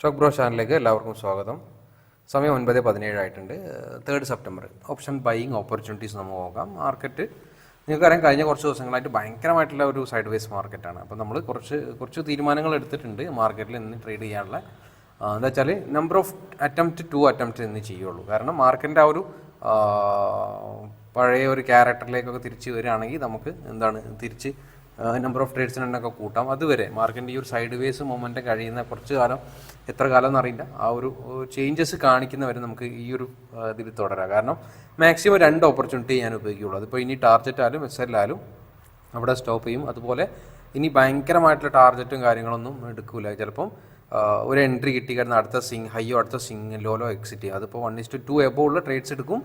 Stock bro ചാനലിലേക്ക് എല്ലാവർക്കും സ്വാഗതം. സമയം ഒൻപത് പതിനേഴായിട്ടുണ്ട് third September option buying opportunities നമുക്ക് നോക്കാം. മാർക്കറ്റ് നിങ്ങൾക്കറിയാം കഴിഞ്ഞ കുറച്ച് ദിവസങ്ങളായിട്ട് ഭയങ്കരമായിട്ടുള്ള ഒരു സൈഡ് വേസ് മാർക്കറ്റാണ് അപ്പോൾ നമ്മൾ കുറച്ച് കുറച്ച് തീരുമാനങ്ങൾ എടുത്തിട്ടുണ്ട് മാർക്കറ്റിൽ ഇന്ന് ട്രേഡ് ചെയ്യാനുള്ള. എന്താ വെച്ചാൽ number of attempt two attempt ഇന്ന് ചെയ്യുള്ളൂ. കാരണം മാർക്കറ്റിന്റെ ആ ഒരു പഴയ ഒരു ക്യാരക്ടറിലേക്കൊക്കെ തിരിച്ച് വരികയാണെങ്കിൽ നമുക്ക് എന്താണ് തിരിച്ച് നമ്പർ ഓഫ് ട്രേഡ്സിനൊക്കെ കൂട്ടാം. അതുവരെ മാർക്കറ്റിന്റെ ഈ ഒരു സൈഡ് വേസ് മൊമെന്റം കഴിയുന്ന കുറച്ച് കാലം എത്ര കാലം എന്നറിയില്ല. ആ ഒരു ചേഞ്ചസ് കാണിക്കുന്നവരെ നമുക്ക് ഈ ഒരു ഇതിൽ തുടരാം. കാരണം മാക്സിമം രണ്ട് ഓപ്പർച്യൂണിറ്റി ഞാൻ ഉപയോഗിക്കുകയുള്ളൂ അതിപ്പോൾ ഇനി ടാർജറ്റ് ആയാലും എസ് ആയാലും അവിടെ സ്റ്റോപ്പ് ചെയ്യും. അതുപോലെ ഇനി ഭയങ്കരമായിട്ടുള്ള ടാർജറ്റും കാര്യങ്ങളൊന്നും എടുക്കില്ല ചിലപ്പം ഒരു എൻട്രി കിട്ടി കഴിഞ്ഞാൽ അടുത്ത സിങ് ഹൈയോ അടുത്ത സിങ് ലോലോ എക്സിറ്റ് ചെയ്യും അതിപ്പോൾ one is to two above ഉള്ള ട്രേഡ്സ് എടുക്കും.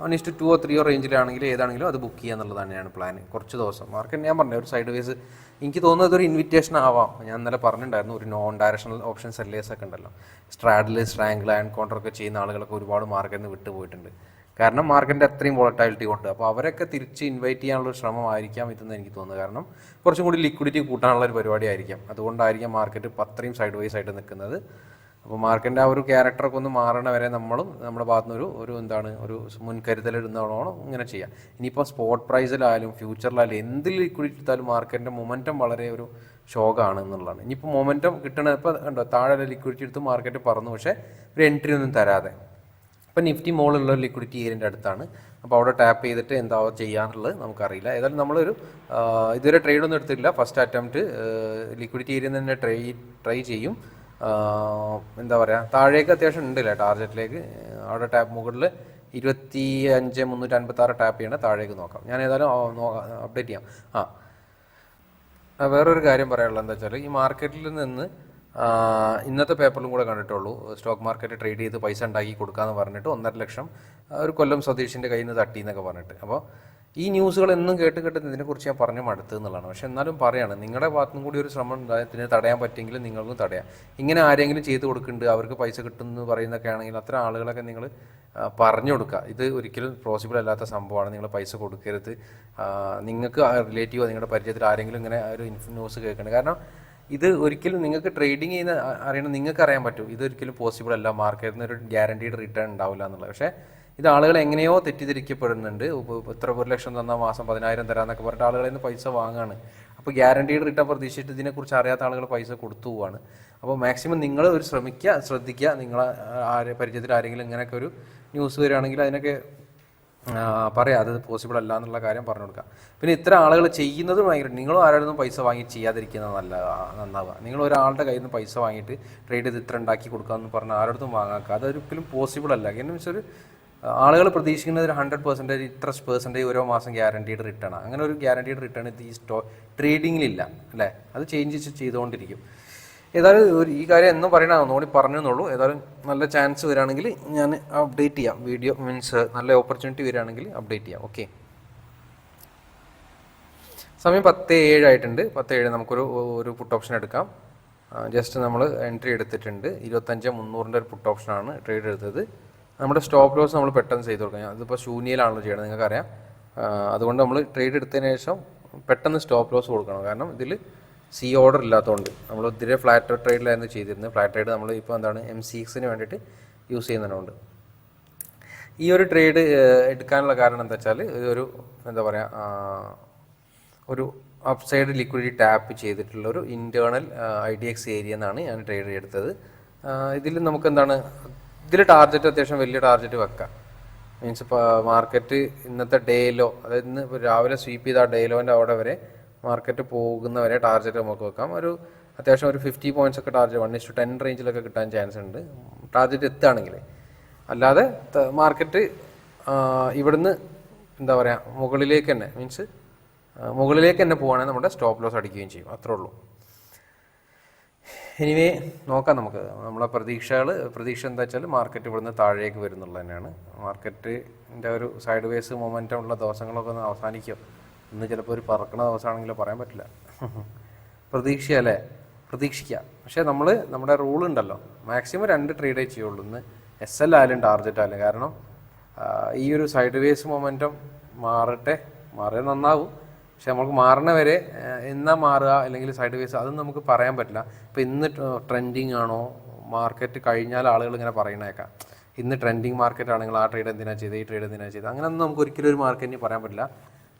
വൺ ഇസ്റ്റു ടു ഓ ത്രീയോ റേഞ്ചിലാണെങ്കിൽ ഏതാണെങ്കിലും അത് ബുക്ക് ചെയ്യുക എന്നുള്ളത് തന്നെയാണ് പ്ലാൻ കുറച്ച് ദിവസം. മാർക്കറ്റ് ഞാൻ പറഞ്ഞു ഒരു സൈഡ് വൈസ് എനിക്ക് തോന്നുന്നത് ഒരു ഇൻവിറ്റേഷൻ ആവാം. ഞാൻ ഇന്നലെ പറഞ്ഞിട്ടുണ്ടായിരുന്നു ഒരു നോൺ ഡയറക്ഷണൽ ഓപ്ഷൻ സെല്ലേഴ്സ് ഒക്കെ ഉണ്ടല്ലോ. സ്ട്രാഡിൽ സ്ട്രാങ്കിൾ ആൻഡ് കോൺട്രോ ഒക്കെ ചെയ്യുന്ന ആളുകളൊക്കെ ഒരുപാട് മാർക്കറ്റിൽ നിന്ന് വിട്ടുപോയിട്ടുണ്ട് കാരണം മാർക്കറ്റിന്റെ അത്രയും വോളറ്റാലിറ്റി ഉണ്ട് അപ്പോൾ അവരൊക്കെ തിരിച്ച് ഇൻവൈറ്റ് ചെയ്യാനുള്ള ശ്രമമായിരിക്കാം ഇതെന്ന് എനിക്ക് തോന്നുന്നത് കാരണം കുറച്ചും കൂടി ലിക്വിഡിറ്റി കൂട്ടാനുള്ള ഒരു പരിപാടി ആയിരിക്കാം അതുകൊണ്ടായിരിക്കാം മാർക്കറ്റ് അത്രയും സൈഡ് വൈസ് ആയിട്ട് നിൽക്കുന്നത്. അപ്പോൾ മാർക്കിന്റെ ആ ഒരു ക്യാരക്ടറൊക്കെ ഒന്ന് മാറണ വരെ നമ്മളും നമ്മുടെ ഭാഗത്തുനിന്ന് ഒരു ഒരു എന്താണ് ഒരു മുൻകരുതൽ ഇടുന്നതോളം ഇങ്ങനെ ചെയ്യാം. ഇനിയിപ്പോൾ സ്പോട്ട് പ്രൈസിലായാലും ഫ്യൂച്ചറിലായാലും എന്തിൽ ലിക്വിഡിറ്റി എടുത്താലും മാർക്കറ്റിന്റെ മൊമെന്റം വളരെ ഒരു ഷോക്കാണ് എന്നുള്ളതാണ്. ഇനിയിപ്പോൾ മൊമെന്റം കിട്ടണ ഇപ്പോൾ ഉണ്ടോ താഴെ ലിക്വിഡിറ്റി എടുത്ത് മാർക്കറ്റ് പറന്നു പക്ഷേ ഒരു എൻട്രി ഒന്നും തരാതെ. ഇപ്പം നിഫ്റ്റി മോളിലുള്ള ലിക്വിഡിറ്റി ഏരിയന്റെ അടുത്താണ്. അപ്പോൾ അവിടെ ടാപ്പ് ചെയ്തിട്ട് എന്താ ചെയ്യാനുള്ളത് നമുക്കറിയില്ല. ഏതായാലും നമ്മളൊരു ഇതുവരെ ട്രേഡ് ഒന്നും എടുത്തിട്ടില്ല. ഫസ്റ്റ് അറ്റംപ്റ്റ് ലിക്വിഡിറ്റി ഏരിയ തന്നെ ട്രൈ ട്രൈ ചെയ്യും. എന്താ പറയുക താഴേക്ക് അത്യാവശ്യം ഉണ്ടല്ലേ ടാർജറ്റിലേക്ക്? അവിടെ ടാപ്പ് മുകളിൽ ഇരുപത്തി അഞ്ച് മുന്നൂറ്റി അൻപത്തി ആറ് ടാപ്പ് ചെയ്യണേ താഴേക്ക് നോക്കാം. ഞാൻ ഏതായാലും അപ്ഡേറ്റ് ചെയ്യാം. ആ, വേറൊരു കാര്യം പറയാനുള്ളത് എന്താ വെച്ചാൽ ഈ മാർക്കറ്റിൽ നിന്ന് ഇന്നത്തെ പേപ്പറിലും കൂടെ കണ്ടിട്ടുള്ളൂ. സ്റ്റോക്ക് മാർക്കറ്റ് ട്രേഡ് ചെയ്ത് പൈസ ഉണ്ടാക്കി കൊടുക്കാമെന്ന് പറഞ്ഞിട്ട് ഒന്നര ലക്ഷം ഒരു കൊല്ലം സതീഷിന്റെ കയ്യിൽ നിന്ന് തട്ടി എന്നൊക്കെ പറഞ്ഞിട്ട്. അപ്പോൾ ഈ ന്യൂസുകൾ എന്നും കേട്ട് കേട്ട് ഇതിനെക്കുറിച്ച് ഞാൻ പറഞ്ഞു മടുത്തു എന്നുള്ളതാണ്. പക്ഷെ എന്നാലും പറയാണ് നിങ്ങളുടെ ഭാഗത്തുനിന്നും കൂടി ഒരു ശ്രമം ഉണ്ടായി ഇതിനെ തടയാൻ പറ്റിയെങ്കിൽ നിങ്ങൾക്കും തടയാം. ഇങ്ങനെ ആരെങ്കിലും ചെയ്ത് കൊടുക്കുന്നുണ്ട് അവർക്ക് പൈസ കിട്ടുമെന്ന് പറയുന്നൊക്കെ ആണെങ്കിൽ അത്ര ആളുകളൊക്കെ നിങ്ങൾ പറഞ്ഞു കൊടുക്കുക. ഇത് ഒരിക്കലും പോസിബിൾ അല്ലാത്ത സംഭവമാണ്. നിങ്ങൾ പൈസ കൊടുക്കരുത്. നിങ്ങൾക്ക് റിലേറ്റീവോ നിങ്ങളുടെ പരിചയത്തിൽ ആരെങ്കിലും ഇങ്ങനെ ഒരു ന്യൂസ് കേൾക്കണം കാരണം ഇത് ഒരിക്കലും നിങ്ങൾക്ക് ട്രേഡിങ് ചെയ്യുന്ന അറിയണം നിങ്ങൾക്ക് അറിയാൻ പറ്റും ഇതൊരിക്കലും പോസിബിൾ അല്ല. മാർക്കറ്റിൽ നിന്ന് ഒരു ഗ്യാരണ്ടീഡ് റിട്ടേൺ ഉണ്ടാവില്ല എന്നുള്ളത്. പക്ഷേ ഇത് ആളുകൾ എങ്ങനെയോ തെറ്റിദ്ധരിക്കപ്പെടുന്നുണ്ട്. ഇത്ര ഒരു ലക്ഷം തന്നാൽ മാസം പതിനായിരം തരാന്നൊക്കെ പറഞ്ഞിട്ട് ആളുകളിൽ നിന്ന് പൈസ വാങ്ങുകയാണ് അപ്പോൾ ഗ്യാരണ്ടീഡ് റിട്ടേൺ പ്രതീക്ഷിച്ചിട്ട് ഇതിനെക്കുറിച്ച് അറിയാത്ത ആളുകൾ പൈസ കൊടുത്തു പോവാണ്. അപ്പോൾ മാക്സിമം നിങ്ങൾ ഒരു ശ്രമിക്കുക ശ്രദ്ധിക്കുക നിങ്ങളെ ആരെ പരിചയത്തിൽ ആരെങ്കിലും ഇങ്ങനെയൊക്കെ ഒരു ന്യൂസ് വരികയാണെങ്കിൽ അതിനൊക്കെ പറയാം. അത് പോസിബിൾ അല്ല എന്നുള്ള കാര്യം പറഞ്ഞു കൊടുക്കാം. പിന്നെ ഇത്ര ആളുകൾ ചെയ്യുന്നത് ഭയങ്കര നിങ്ങളും ആരോടും പൈസ വാങ്ങി ചെയ്യാതിരിക്കുന്നത് നല്ല നന്നാവുക. നിങ്ങൾ ഒരാളുടെ കയ്യിൽ നിന്ന് പൈസ വാങ്ങിയിട്ട് ട്രേഡ് ചെയ്ത് ഇത്ര ഉണ്ടാക്കി കൊടുക്കാമെന്ന് പറഞ്ഞാൽ ആരോടത്തും വാങ്ങാക്കുക അതൊരിക്കലും പോസിബിൾ അല്ല. എന്നു വെച്ചാൽ ഒരു ആളുകൾ പ്രതീക്ഷിക്കുന്നത് ഒരു ഹൺഡ്രഡ് പെർസെന്റേജ് ഇത്ര പെർസെന്റേജ് ഓരോ മാസം ഗ്യാരണ്ടീഡ് റിട്ടേൺ ആണ് അങ്ങനെ ഒരു ഗ്യാരണ്ടീഡ് റിട്ടേൺ ഈ സ്റ്റോ ട്രേഡിങ്ങിലില്ല അല്ലേ? അത് ചേഞ്ച് ചെയ്തുകൊണ്ടിരിക്കും. ഏതായാലും ഒരു ഈ കാര്യം എന്നും പറയണ ഒന്നുകൂടി പറഞ്ഞു എന്നുള്ളൂ ഏതായാലും നല്ല ചാൻസ് വരികയാണെങ്കിൽ ഞാൻ അപ്ഡേറ്റ് ചെയ്യാം. വീഡിയോ മീൻസ് നല്ല ഓപ്പർച്യൂണിറ്റി വരികയാണെങ്കിൽ അപ്ഡേറ്റ് ചെയ്യാം. ഓക്കെ സമയം പത്ത് ഏഴായിട്ടുണ്ട് പത്ത് ഏഴ് നമുക്കൊരു ഒരു പുട്ട് ഓപ്ഷൻ എടുക്കാം. ജസ്റ്റ് നമ്മൾ എൻട്രി എടുത്തിട്ടുണ്ട്. ഇരുപത്തഞ്ച് മുന്നൂറിന്റെ ഒരു പുട്ട് ഓപ്ഷനാണ് ട്രേഡ് എടുത്തത്. നമ്മുടെ സ്റ്റോപ്പ് ലോസ് നമ്മൾ പെട്ടെന്ന് ചെയ്ത് കൊടുക്കാം. അതിപ്പോൾ ശൂന്യയിലാണല്ലോ ചെയ്യണത് നിങ്ങൾക്കറിയാം. അതുകൊണ്ട് നമ്മൾ ട്രേഡ് എടുത്തതിന് ശേഷം പെട്ടെന്ന് സ്റ്റോപ്പ് ലോസ് കൊടുക്കണം. കാരണം ഇതിൽ സി ഓർഡർ ഇല്ലാത്തതുകൊണ്ട് നമ്മൾ ഒത്തിരി ഫ്ലാറ്റ് ട്രേഡിലായിരുന്നു ചെയ്തിരുന്നത്. ഫ്ലാറ്റ് ട്രേഡ് നമ്മൾ ഇപ്പോൾ എന്താണ് എം സി എക്സിന് വേണ്ടിയിട്ട് യൂസ് ചെയ്യുന്നതുകൊണ്ട് ഈ ഒരു ട്രേഡ് എടുക്കാനുള്ള കാരണം എന്താ വെച്ചാൽ ഒരു എന്താ പറയുക ഒരു അപ്സൈഡ് ലിക്വിഡിറ്റി ടാപ്പ് ചെയ്തിട്ടുള്ള ഒരു internal I D X area എന്നാണ് ഞാൻ ട്രേഡ് എടുത്തത് ഇതിൽ നമുക്ക് എന്താണ് ഇതിൽ ടാർഗറ്റ് അത്യാവശ്യം വലിയ ടാർഗറ്റ് വെക്കാം. മീൻസ് ഇപ്പോൾ മാർക്കറ്റ് ഇന്നത്തെ ഡേയിലോ അതായത് ഇന്ന് രാവിലെ സ്വീപ്പ് ചെയ്ത ആ ഡേയിലോന്റെ അവിടെ വരെ മാർക്കറ്റ് പോകുന്നവരെ ടാർഗറ്റ് നമുക്ക് വെക്കാം. ഒരു അത്യാവശ്യം ഒരു ഫിഫ്റ്റി പോയിന്റ്സ് ഒക്കെ target one is to ten റേഞ്ചിലൊക്കെ കിട്ടാൻ ചാൻസ് ഉണ്ട്. ടാർഗറ്റ് എത്തുകയാണെങ്കിൽ. അല്ലാതെ മാർക്കറ്റ് ഇവിടുന്ന് എന്താ പറയുക മുകളിലേക്ക് തന്നെ മീൻസ് മുകളിലേക്ക് തന്നെ പോവുകയാണെങ്കിൽ നമ്മുടെ സ്റ്റോപ്പ് ലോസ് അടിക്കുകയും ചെയ്യും. അത്രേ ഉള്ളൂ. എനിവേ നോക്കാം നമുക്ക്. നമ്മളെ പ്രതീക്ഷകൾ പ്രതീക്ഷ എന്താ വെച്ചാൽ മാർക്കറ്റ് ഇവിടുന്ന് താഴേക്ക് വരുന്നുള്ളത് തന്നെയാണ്. മാർക്കറ്റിന്റെ ഒരു സൈഡ് വേസ് മൊമെന്റം ഉള്ള ദിവസങ്ങളൊക്കെ ഒന്ന് അവസാനിക്കും. ഇന്ന് ചിലപ്പോൾ ഒരു പറക്കണ ദിവസമാണെങ്കിലോ പറയാൻ പറ്റില്ല. പ്രതീക്ഷയല്ലേ? പ്രതീക്ഷിക്കാം. പക്ഷേ നമ്മൾ നമ്മുടെ റൂൾ ഉണ്ടല്ലോ. മാക്സിമം രണ്ട് ട്രേഡേ ചെയ്യുള്ളൂ. ഇന്ന് എസ് എൽ ആയാലും ടാർജറ്റ് ആയാലും. കാരണം ഈ ഒരു സൈഡ് വേസ് മൊമെന്റം മാറട്ടെ. മാറിയാൽ നന്നാവും. പക്ഷെ നമുക്ക് മാറണ വരെ ഏഹ്, എന്നാ മാറുക അല്ലെങ്കിൽ സൈഡ് വേസ് അതൊന്നും നമുക്ക് പറയാൻ പറ്റില്ല. ഇപ്പം ഇന്ന് ട്രെൻഡിങ് ആണോ? മാർക്കറ്റ് കഴിഞ്ഞാൽ ആളുകൾ ഇങ്ങനെ പറയണേക്കാം ഇന്ന് ട്രെൻഡിങ് മാർക്കറ്റ് ആണെങ്കിൽ ആ ട്രേഡ് എന്തിനാ ചെയ്ത്? ഈ ട്രേഡ് എന്തിനാ ചെയ്ത്? അങ്ങനെയൊന്നും നമുക്ക് ഒരിക്കലും ഒരു മാർക്കറ്റിന് പറയാൻ പറ്റില്ല.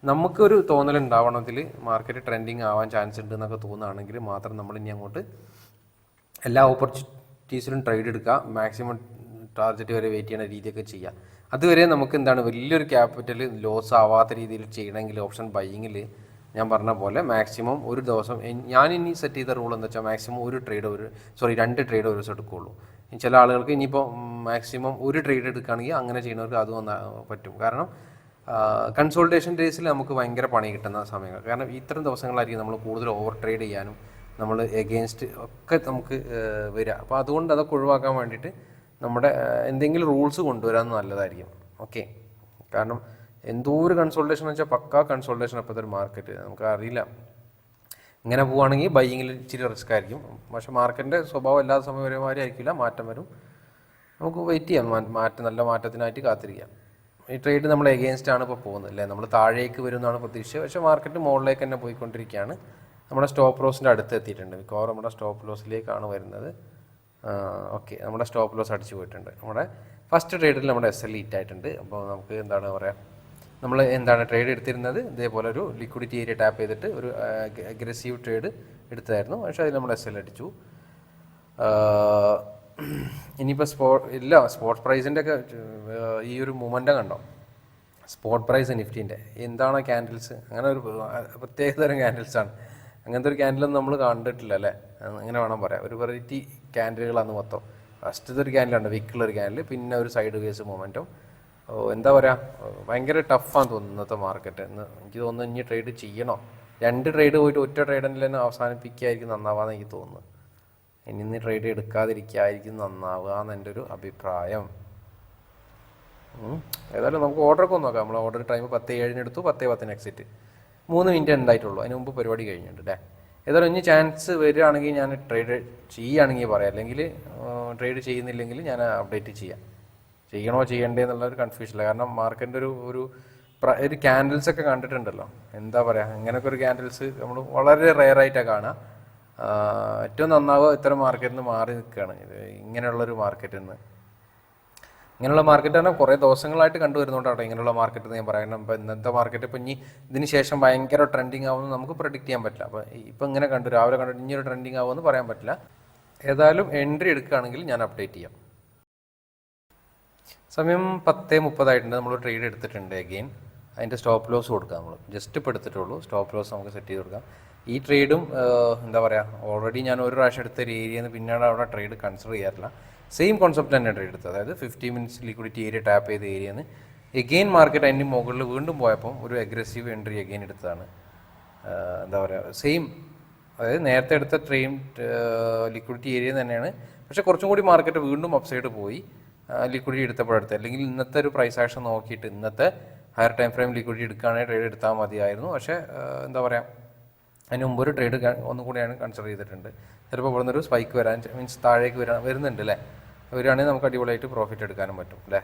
നമുക്കൊരു തോന്നൽ ഉണ്ടാവണത്തിൽ മാർക്കറ്റ് ട്രെൻഡിങ് ആവാൻ ചാൻസ് ഉണ്ട് എന്നൊക്കെ തോന്നുകയാണെങ്കിൽ മാത്രം നമ്മൾ ഇനി അങ്ങോട്ട് എല്ലാ ഓപ്പർച്യൂണിറ്റീസിലും ട്രേഡ് എടുക്കുക. മാക്സിമം ടാർജറ്റ് വരെ വെയിറ്റ് ചെയ്യുന്ന രീതിയൊക്കെ ചെയ്യുക. അതുവരെ നമുക്ക് എന്താണ് വലിയൊരു ക്യാപിറ്റൽ ലോസ് ആവാത്ത രീതിയിൽ ചെയ്യണമെങ്കിൽ ഓപ്ഷൻ ബൈയിങ്ങിൽ ഞാൻ പറഞ്ഞ പോലെ മാക്സിമം ഒരു ദിവസം ഞാൻ ഇനി സെറ്റ് ചെയ്ത റൂൾ എന്ന് വെച്ചാൽ മാക്സിമം ഒരു ട്രേഡ് ഒരു സോറി രണ്ട് ട്രേഡ് ഒരു ദിവസം എടുക്കുകയുള്ളൂ ചില ആളുകൾക്ക് ഇനിയിപ്പോൾ മാക്സിമം ഒരു ട്രേഡ് എടുക്കുകയാണെങ്കിൽ അങ്ങനെ ചെയ്യുന്നവർക്ക് അത് വന്നാൽ പറ്റും. കാരണം കൺസോൾട്ടേഷൻ ഡേയ്സിൽ നമുക്ക് ഭയങ്കര പണി കിട്ടുന്ന സമയങ്ങൾ. കാരണം ഇത്തരം ദിവസങ്ങളായിരിക്കും നമ്മൾ കൂടുതൽ ഓവർ ട്രേഡ് ചെയ്യാനും നമ്മൾ എഗെയിൻസ്റ്റ് ഒക്കെ നമുക്ക് വരിക അപ്പോൾ അതുകൊണ്ട് അതൊക്കെ ഒഴിവാക്കാൻ വേണ്ടിയിട്ട് നമ്മുടെ എന്തെങ്കിലും റൂൾസ് കൊണ്ടുവരാൻ നല്ലതായിരിക്കും. ഓക്കെ കാരണം എന്തോ ഒരു കൺസൾട്ടേഷൻ എന്ന് വെച്ചാൽ പക്കാ കൺസൾട്ടേഷൻ അപ്പോഴത്തെ ഒരു മാർക്കറ്റ് നമുക്ക് അറിയില്ല ഇങ്ങനെ പോവുകയാണെങ്കിൽ ബൈയിങ്ങിൽ ഇച്ചിരി റിസ്ക് ആയിരിക്കും. പക്ഷേ മാർക്കറ്റിന്റെ സ്വഭാവം എല്ലാ സമയം ആയിരിക്കില്ല. മാറ്റം വരും. നമുക്ക് വെയിറ്റ് ചെയ്യാം. മാറ്റം നല്ല മാറ്റത്തിനായിട്ട് കാത്തിരിക്കാം. ഈ ട്രേഡ് നമ്മൾ എഗെയിൻസ്റ്റ് ആണ് ഇപ്പോൾ പോകുന്നത് അല്ലേ? നമ്മൾ താഴേക്ക് വരും എന്നാണ് പ്രതീക്ഷ പക്ഷേ മാർക്കറ്റ് മുകളിലേക്ക് തന്നെ പോയിക്കൊണ്ടിരിക്കുകയാണ്. നമ്മുടെ സ്റ്റോപ്പ് ലോസിന്റെ അടുത്ത് എത്തിയിട്ടുണ്ട്. മിക്കവാറും നമ്മുടെ സ്റ്റോപ്പ് ലോസിലേക്കാണ് വരുന്നത്. ഓക്കെ. നമ്മുടെ സ്റ്റോപ്പ് ലോസ് അടിച്ചു പോയിട്ടുണ്ട്. നമ്മുടെ ഫസ്റ്റ് ട്രേഡിൽ നമ്മുടെ എസ് എൽ ഈറ്റ് ആയിട്ടുണ്ട്. അപ്പോൾ നമുക്ക് എന്താണ് പറയുക നമ്മൾ എന്താണ് ട്രേഡ് എടുത്തിരുന്നത്? ഇതേപോലെ ഒരു ലിക്വിഡിറ്റി ഏരിയ ടാപ്പ് ചെയ്തിട്ട് ഒരു അഗ്രസീവ് ട്രേഡ് എടുത്തായിരുന്നു പക്ഷേ അതിൽ നമ്മൾ എസ് എൽ അടിച്ചു. ആഹ് ഇനിയിപ്പോൾ സ്പോ ഇല്ല സ്പോട്ട് പ്രൈസിന്റെ ഒക്കെ ഈ ഒരു മൂമെന്റ് കണ്ടോ? സ്പോട്ട് പ്രൈസ് നിഫ്റ്റീന്റെ. എന്താണ് ക്യാൻഡിൽസ് അങ്ങനെ ഒരു പ്രത്യേക തരം ക്യാൻഡിൽസാണ് അങ്ങനത്തെ ഒരു ക്യാൻഡിലൊന്നും നമ്മൾ കണ്ടിട്ടില്ല അല്ലേ? അങ്ങനെ വേണം പറയാം ഒരു വെറൈറ്റി ക്യാൻഡിലുകളാണ് മൊത്തം. ഫസ്റ്റത്തെ ഒരു ക്യാൻഡിലുണ്ട് വിക്കിലൊരു ക്യാൻഡിൽ പിന്നെ ഒരു സൈഡ് വേസ് മൊമെന്റും എന്താ പറയുക ഭയങ്കര ടഫാന്ന് തോന്നുന്നു ഇന്നത്തെ മാർക്കറ്റ് എന്ന് എനിക്ക് തോന്നുന്നു ഇനി ട്രേഡ് ചെയ്യണോ. രണ്ട് ട്രേഡ് പോയിട്ട് ഒറ്റ ട്രേഡിൽ തന്നെ അവസാനിപ്പിക്കുകയായിരിക്കും നന്നാവാന്ന് എനിക്ക് തോന്നുന്നു. ഇനി ഇന്ന് ട്രേഡ് എടുക്കാതിരിക്കായിരിക്കും നന്നാവുക എന്ന് എന്റെ ഒരു അഭിപ്രായം. ഏതായാലും നമുക്ക് ഓർഡറൊക്കെ ഒന്ന് നോക്കാം. നമ്മൾ ഓർഡർ ടൈം പത്ത് ഏഴിന് എടുത്തു പത്ത് പത്തിന് എക്സിറ്റ് മൂന്ന് മിനിറ്റ് ഉണ്ടായിട്ടുള്ളൂ അതിന് മുമ്പ് പരിപാടി കഴിഞ്ഞിട്ടുണ്ട് അല്ലേ ഏതായാലും ഇനി ചാൻസ് വരികയാണെങ്കിൽ ഞാൻ ട്രേഡ് ചെയ്യുകയാണെങ്കിൽ പറയാം. അല്ലെങ്കിൽ ട്രേഡ് ചെയ്യുന്നില്ലെങ്കിൽ ഞാൻ അപ്ഡേറ്റ് ചെയ്യാം. ചെയ്യണോ ചെയ്യണ്ടേ എന്നുള്ള ഒരു കൺഫ്യൂഷനില്ല കാരണം മാർക്കറ്റിന്റെ ഒരു ഒരു ഒരു ക്യാൻഡിൽസ് ഒക്കെ കണ്ടിട്ടുണ്ടല്ലോ. എന്താ പറയുക ഇങ്ങനെയൊക്കെ ഒരു ക്യാൻഡിൽസ് നമ്മൾ വളരെ റെയർ ആയിട്ടാണ് കാണുക ഏറ്റവും നന്നാവുക ഇത്തരം മാർക്കറ്റിൽ നിന്ന് മാറി നിൽക്കുകയാണ്. ഇത് ഇങ്ങനെയുള്ളൊരു മാർക്കറ്റിൽ നിന്ന് ഇങ്ങനെയുള്ള മാർക്കറ്റ് തന്നെ കുറേ ദിവസങ്ങളായിട്ട് കണ്ടുവരുന്നതുകൊണ്ടാണ് ഇങ്ങനെയുള്ള മാർക്കറ്റ് ഞാൻ പറയുന്നത്. അപ്പോൾ ഇന്നത്തെ മാർക്കറ്റ് ഇപ്പം ഇനി ഇതിന് ശേഷം ഭയങ്കര ട്രെൻഡിങ് ആവുമെന്ന് നമുക്ക് പ്രഡിക്റ്റ് ചെയ്യാൻ പറ്റില്ല. അപ്പോൾ ഇപ്പം ഇങ്ങനെ കണ്ടു രാവിലെ കണ്ടിട്ട് ഇനി ഒരു ട്രെൻഡിങ് ആവുമെന്ന് പറയാൻ പറ്റില്ല. ഏതായാലും എൻട്രി എടുക്കുകയാണെങ്കിൽ ഞാൻ അപ്ഡേറ്റ് ചെയ്യാം. സമയം പത്ത് മുപ്പതായിട്ടുണ്ട്. നമ്മൾ ട്രേഡ് എടുത്തിട്ടുണ്ട് അഗെയിൻ അതിന്റെ സ്റ്റോപ്പ് ലോസ് കൊടുക്കാം നമ്മൾ ജസ്റ്റ് ഇപ്പോൾ എടുത്തിട്ടുള്ളൂ സ്റ്റോപ്പ് ലോസ് നമുക്ക് സെറ്റ് ചെയ്ത് കൊടുക്കാം. ഈ ട്രേഡും എന്താ പറയുക ഓൾറെഡി ഞാൻ ഒരു പ്രാവശ്യം എടുത്ത ഒരു ഏരിയയിൽ നിന്ന് പിന്നീട് അവിടെ ട്രേഡ് കൺസിഡർ ചെയ്യാറില്ല. സെയിം കോൺസെപ്റ്റ് തന്നെ ട്രേഡ് എടുത്തത്. അതായത് fifty minutes liquidity area tap ചെയ്ത ഏരിയയിൽ നിന്ന് എഗെയിൻ മാർക്കറ്റ് അതിന്റെ മുകളിൽ വീണ്ടും പോയപ്പോൾ ഒരു അഗ്രസീവ് എൻട്രി എഗെയിൻ എടുത്തതാണ്. എന്താ പറയുക സെയിം അതായത് നേരത്തെ എടുത്ത ട്രെയിൻ ലിക്വിഡിറ്റി ഏരിയ തന്നെയാണ്. പക്ഷേ കുറച്ചും കൂടി മാർക്കറ്റ് വീണ്ടും അപ്സൈഡ് പോയി. ലിക്വിഡിറ്റി എടുത്തപ്പോഴെടുത്ത് അല്ലെങ്കിൽ ഇന്നത്തെ ഒരു പ്രൈസ് ആക്ഷൻ നോക്കിയിട്ട് ഇന്നത്തെ ഹയർ ടൈം ഫ്രെയിം ലിക്വിഡിറ്റി എടുക്കുകയാണെങ്കിൽ ട്രേഡ് എടുത്താൽ മതിയായിരുന്നു. പക്ഷേ എന്താ പറയുക അതിന് മുമ്പ് ഒരു ട്രേഡ് ഒന്നും കൂടിയാണ് കൺസിഡർ ചെയ്തിട്ടുണ്ട്. ചിലപ്പോൾ ഇവിടെ നിന്നൊരു സ്പൈക്ക് വരാൻ മീൻസ് താഴേക്ക് വരാൻ വരുന്നുണ്ട് അല്ലേ വരികയാണെങ്കിൽ നമുക്ക് അടിപൊളിയായിട്ട് പ്രോഫിറ്റ് എടുക്കാനും പറ്റും അല്ലേ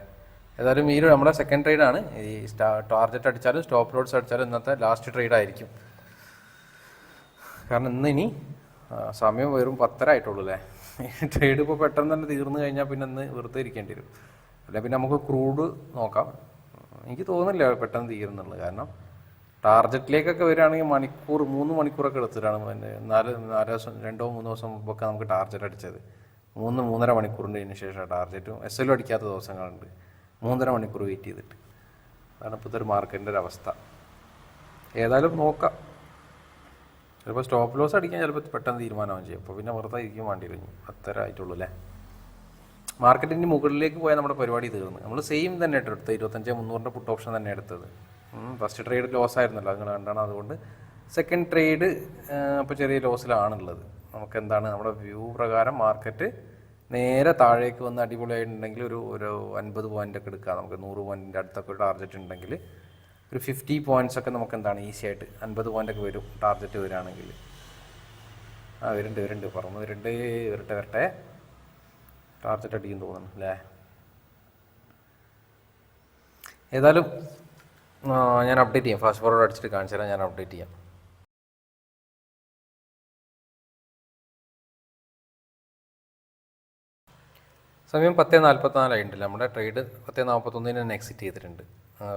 ഏതായാലും ഈ നമ്മുടെ സെക്കൻഡ് ട്രേഡാണ് ഈ സ്റ്റാ ടാർഗറ്റ് അടിച്ചാലും സ്റ്റോപ്പ് ലോഡ്സ് അടിച്ചാലും ഇന്നത്തെ ലാസ്റ്റ് ട്രേഡ് ആയിരിക്കും. കാരണം ഇന്ന് ഇനി സമയം വെറും പത്തര ആയിട്ടുള്ളൂ അല്ലേ ട്രേഡ് ഇപ്പോൾ പെട്ടെന്ന് തന്നെ തീർന്നു കഴിഞ്ഞാൽ പിന്നെ ഇന്ന് വെറുതെ ഇരിക്കേണ്ടി വരും. അല്ലെ പിന്നെ നമുക്ക് ക്രൂഡ് നോക്കാം. എനിക്ക് തോന്നുന്നില്ല പെട്ടെന്ന് തീരുന്നുള്ളൂ. കാരണം ടാർജറ്റിലേക്കൊക്കെ വരികയാണെങ്കിൽ മണിക്കൂർ മൂന്ന് മണിക്കൂറൊക്കെ എടുത്തിട്ടാണ് പിന്നെ നാല് നാല് ദിവസം രണ്ടോ മൂന്നോ ദിവസം മുമ്പൊക്കെ നമുക്ക് ടാർജറ്റ് അടിച്ചത്. മൂന്ന് മൂന്നര മണിക്കൂറിന്റെ ശേഷം ടാർജറ്റും. എസ് എല്ലും അടിക്കാത്ത ദിവസങ്ങളുണ്ട്. മൂന്നര മണിക്കൂർ വെയിറ്റ് ചെയ്തിട്ട്. അതാണ് ഇപ്പോഴത്തെ ഒരു മാർക്കറ്റിന്റെ ഒരു അവസ്ഥ. ഏതായാലും നോക്കാം. ചിലപ്പോൾ സ്റ്റോപ്പ് ലോസ് അടിക്കാൻ ചിലപ്പോൾ പെട്ടെന്ന് തീരുമാനമാവും ചെയ്യും. അപ്പോൾ പിന്നെ വെറുതെ ഇരിക്കും വേണ്ടി വരും അത്തരം ആയിട്ടുള്ളൂ അല്ലേ? മാർക്കറ്റിന്റെ മുകളിലേക്ക് പോയാൽ നമ്മുടെ പരിപാടി തീർന്നു. നമ്മൾ സെയിം തന്നെ ഇട്ടെടുത്ത് ഇരുപത്തഞ്ച് മുന്നൂറിന്റെ പുട്ട് ഓപ്ഷൻ തന്നെ എടുത്തത്. ഫസ്റ്റ് ട്രേഡ് ലോസ് ആയിരുന്നല്ലോ അങ്ങനെ കണ്ടാണ്. അതുകൊണ്ട് സെക്കൻഡ് ട്രേഡ് അപ്പോൾ ചെറിയ ലോസിലാണുള്ളത് നമുക്ക് എന്താണ് നമ്മുടെ വ്യൂ പ്രകാരം മാർക്കറ്റ് നേരെ താഴേക്ക് വന്ന് അടിപൊളിയായിട്ടുണ്ടെങ്കിൽ ഒരു ഒരു അൻപത് പോയിന്റ് ഒക്കെ എടുക്കാം. നമുക്ക് നൂറ് പോയിന്റിന്റെ അടുത്തൊക്കെ ഒരു ടാർഗറ്റ് ഉണ്ടെങ്കിൽ ഒരു ഫിഫ്റ്റി പോയിന്റ്സ് ഒക്കെ നമുക്ക് എന്താണ് ഈസി ആയിട്ട് അൻപത് പോയിന്റൊക്കെ വരും ടാർഗറ്റ് വരികയാണെങ്കിൽ. ആ വരുന്നുണ്ട് വരുന്നുണ്ട് പുറമെ വരുന്നുണ്ട് വരട്ടെ വരട്ടെ. ടാർഗറ്റ് അടിക്കും തോന്നുന്നു അല്ലേ ഏതായാലും ഞാൻ അപ്ഡേറ്റ് ചെയ്യാം. ഫാസ്റ്റ് ഫോർവേഡ് അടിച്ചിട്ട് കാണിച്ചു തരാം ഞാൻ അപ്ഡേറ്റ് ചെയ്യാം. സമയം പത്തേ നാൽപ്പത്തിനാലായിട്ടുണ്ട് നമ്മുടെ ട്രേഡ് പത്തേ നാൽപ്പത്തൊന്നിന് തന്നെ എക്സിറ്റ് ചെയ്തിട്ടുണ്ട്.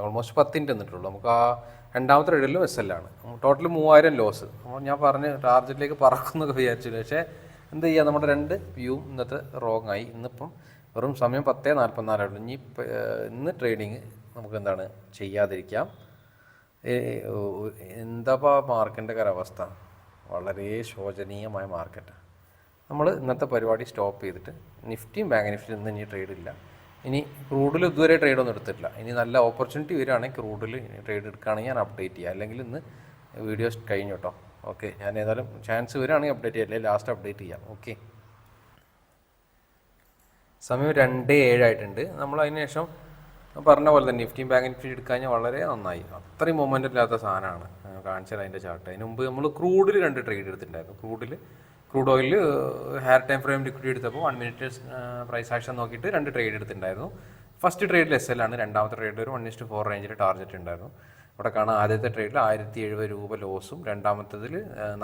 ഓൾമോസ്റ്റ് പത്തിന്റെ എന്നിട്ടുള്ളൂ നമുക്ക് ആ രണ്ടാമത്തെ ട്രേഡിലും എസ് ആണ്. ടോട്ടൽ മൂവായിരം ലോസ് അപ്പോൾ ഞാൻ പറഞ്ഞ് ടാർജറ്റിലേക്ക് പറക്കുന്നൊക്കെ വിചാരിച്ചു. പക്ഷേ എന്ത് ചെയ്യുക നമ്മുടെ രണ്ട് വ്യൂവും ഇന്നത്തെ റോങ് ആയി. ഇന്നിപ്പം വെറും സമയം പത്തേ നാൽപ്പത്തിനാലായിട്ടുള്ളൂ ഇനി ഇന്ന് ട്രേഡിങ് നമുക്ക് എന്താണ് ചെയ്യാതിരിക്കാം എന്താപ്പാ മാർക്കിന്റെ കരവസ്ഥ? വളരെ ശോചനീയമായ മാർക്കറ്റ്. നമ്മൾ ഇന്നത്തെ പരിപാടി സ്റ്റോപ്പ് ചെയ്തിട്ട് നിഫ്റ്റിയും ബാങ്ക് നിഫ്റ്റിയും ഇന്ന് ഇനി ട്രേഡ് ഇല്ല. ഇനി ക്രൂഡിൽ ഇതുവരെ ട്രേഡ് ഒന്നും എടുത്തിട്ടില്ല. ഇനി നല്ല ഓപ്പർച്യൂണിറ്റി വരികയാണെങ്കിൽ ക്രൂഡിൽ ട്രേഡ് എടുക്കുകയാണെങ്കിൽ ഞാൻ അപ്ഡേറ്റ് ചെയ്യാം. അല്ലെങ്കിൽ ഇന്ന് വീഡിയോസ് കഴിഞ്ഞു കേട്ടോ. ഓക്കെ ഞാൻ ഏതായാലും ചാൻസ് വരികയാണെങ്കിൽ അപ്ഡേറ്റ് ചെയ്യാം. അല്ലെങ്കിൽ ലാസ്റ്റ് അപ്ഡേറ്റ് ചെയ്യാം. ഓക്കെ സമയം രണ്ട് ഏഴായിട്ടുണ്ട് നമ്മൾ അതിന് ശേഷം പറഞ്ഞ പോലെ തന്നെ നിഫ്റ്റിയും ബാങ്ക് നിഫ്റ്റി എടുക്കാൻ വളരെ നന്നായി. അത്രയും മൊമെന്റ് ഇല്ലാത്ത സാധനമാണ്. കാണിച്ചത് അതിന്റെ ചാർട്ട് അതിന് മുമ്പ് നമ്മൾ ക്രൂഡിൽ രണ്ട് ട്രേഡ് എടുത്തിട്ടുണ്ടായിരുന്നു. ക്രൂഡിൽ crude oil higher time frame liquid എടുത്തപ്പോൾ വൺ മിനിറ്റ് പ്രൈസ് ആക്ഷൻ നോക്കിയിട്ട് രണ്ട് ട്രേഡ് എടുത്തിട്ടുണ്ടായിരുന്നു. ഫസ്റ്റ് ട്രേഡിൽ എസ് എൽ ആണ്. രണ്ടാമത്തെ ട്രേഡിൽ ഒരു വൺ ഇസ്റ്റ് ഫോർ റേഞ്ചിൽ ടാർഗറ്റ് ഉണ്ടായിരുന്നു ഇവിടെ കാണാം ആദ്യത്തെ ട്രേഡിൽ ആയിരത്തി എഴുപത് രൂപ ലോസും രണ്ടാമത്തതിൽ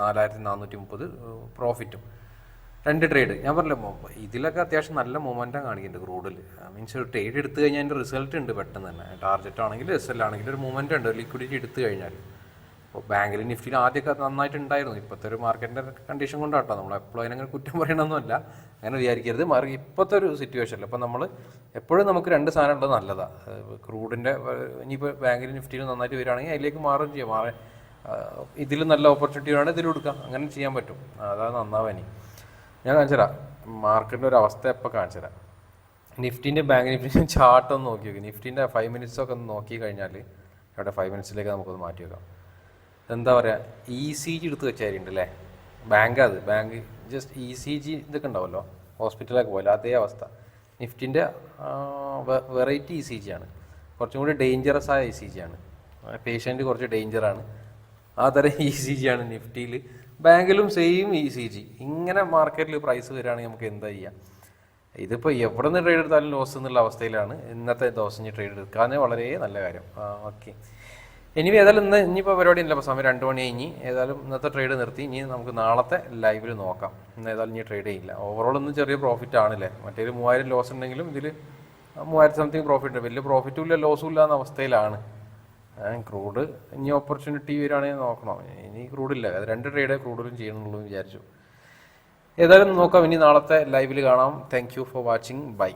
നാലായിരത്തി നാനൂറ്റി മുപ്പത് പ്രോഫിറ്റും രണ്ട് ട്രേഡ് ഞാൻ പറഞ്ഞില്ല ഇതിലൊക്കെ അത്യാവശ്യം നല്ല മൊമെന്റം കാണിക്കുന്നുണ്ട് ക്രൂഡിൽ മീൻസ് ഒരു ട്രേഡ് എടുത്തു കഴിഞ്ഞാൽ അതിന്റെ റിസൾട്ട് ഉണ്ട് പെട്ടെന്ന് തന്നെ. ടാർഗറ്റ് ആണെങ്കിലും എസ് എൽ ആണെങ്കിലും ഒരു മൊമെന്റം ഉണ്ട് ലിക്വിഡിറ്റി എടുത്തു കഴിഞ്ഞാൽ. അപ്പോൾ ബാങ്കിൽ നിഫ്റ്റിയിൽ ആദ്യമൊക്കെ നന്നായിട്ട് ഉണ്ടായിരുന്നു ഇപ്പോഴത്തെ ഒരു മാർക്കറ്റിന്റെ കണ്ടീഷൻ കൊണ്ടാട്ടോ. നമ്മൾ എപ്പോഴും അതിനങ്ങനെ കുറ്റം പറയണമെന്നല്ല അങ്ങനെ വിചാരിക്കരുത്. മാറി ഇപ്പോഴത്തെ ഒരു സിറ്റുവേഷനിൽ അപ്പോൾ നമ്മൾ എപ്പോഴും നമുക്ക് രണ്ട് സാധനം ഉള്ളത് നല്ലതാണ് ക്രൂഡിന്റെ ഇനിയിപ്പോൾ ബാങ്കിൽ നിഫ്റ്റിയിൽ നന്നായിട്ട് വരികയാണെങ്കിൽ അതിലേക്ക് മാറുകയും ചെയ്യാം. മാറി ഇതിൽ നല്ല ഓപ്പർച്യൂണിറ്റി വേണമെങ്കിൽ ഇതിൽ കൊടുക്കാം അങ്ങനെ ചെയ്യാൻ പറ്റും. അതാണ് നന്നാവാ ഇനി കാണിച്ചു തരാം മാർക്കറ്റിന്റെ ഒരു അവസ്ഥ എപ്പോൾ കാണിച്ചു തരാം നിഫ്റ്റിന്റെ ബാങ്ക് നിഫ്റ്റിന്റെ ചാർട്ട് ഒന്ന് നോക്കി നോക്കി. നിഫ്റ്റിന്റെ ഫൈവ് മിനിറ്റ്സ് ഒക്കെ ഒന്ന് നോക്കി കഴിഞ്ഞാൽ ഇവിടെ ഫൈവ് മിനിറ്റ്സിലേക്ക് നമുക്കൊന്ന് മാറ്റി വെക്കാം. എന്താ പറയുക ഇ സി ജി എടുത്ത് വെച്ചായിരിക്കും അല്ലേ ബാങ്ക് അത്. Bank just E C G ഇതൊക്കെ ഉണ്ടാവുമല്ലോ. ഹോസ്പിറ്റലൊക്കെ പോലെ അതേ അവസ്ഥ. നിഫ്റ്റിന്റെ വെറൈറ്റി ഇ സി ജി ആണ്. കുറച്ചും കൂടി ഡേഞ്ചറസ് ആയ ഇ സി ജി ആണ്. പേഷ്യന്റ് കുറച്ച് ഡേഞ്ചറാണ് ആ തരം ഇ സി ജി ആണ് നിഫ്റ്റിയിൽ ബാങ്കിലും സെയിം ഇ സി ജി ഇങ്ങനെ മാർക്കറ്റിൽ പ്രൈസ് വരികയാണെങ്കിൽ നമുക്ക് എന്താ ചെയ്യാം? ഇതിപ്പോൾ എവിടെ നിന്ന് ട്രേഡ് എടുത്താലും ലോസ് എന്നുള്ള അവസ്ഥയിലാണ് ഇന്നത്തെ ദിവസം ട്രേഡ് എടുക്കാതെ വളരെ നല്ല കാര്യം. ഓക്കെ ഇനി ഏതായാലും ഇന്ന് ഇനിയിപ്പോൾ പരിപാടി ഇല്ല. അപ്പോൾ സമയം രണ്ട് മണി കഴിഞ്ഞ് ഏതായാലും ഇന്നത്തെ ട്രേഡ് നിർത്തി. ഇനി നമുക്ക് നാളത്തെ ലൈവിൽ നോക്കാം. ഇന്ന് ഏതായാലും ഇനി ട്രേഡ് ചെയ്യില്ല. ഓവറോൾ ഇന്ന് ചെറിയ പ്രോഫിറ്റ് ആണല്ലേ? മറ്റേത് മൂവായിരം ലോസ് ഉണ്ടെങ്കിലും ഇതിൽ മൂവായിരത്തി സംതിങ് പ്രോഫിറ്റ് ഉണ്ട്. വലിയ പ്രോഫിറ്റും ഇല്ല ലോസും ഇല്ല എന്ന അവസ്ഥയിലാണ്. ക്രൂഡ് ഇനി ഓപ്പർച്യൂണിറ്റി വരികയാണെങ്കിൽ നോക്കണം. ഇനി ക്രൂഡില്ല അത് രണ്ട് ട്രേഡേ ക്രൂഡിലും ചെയ്യണമെന്നുള്ളൂ എന്ന് വിചാരിച്ചു. ഏതായാലും നോക്കാം ഇനി നാളത്തെ ലൈവിൽ കാണാം. Thank you for watching bye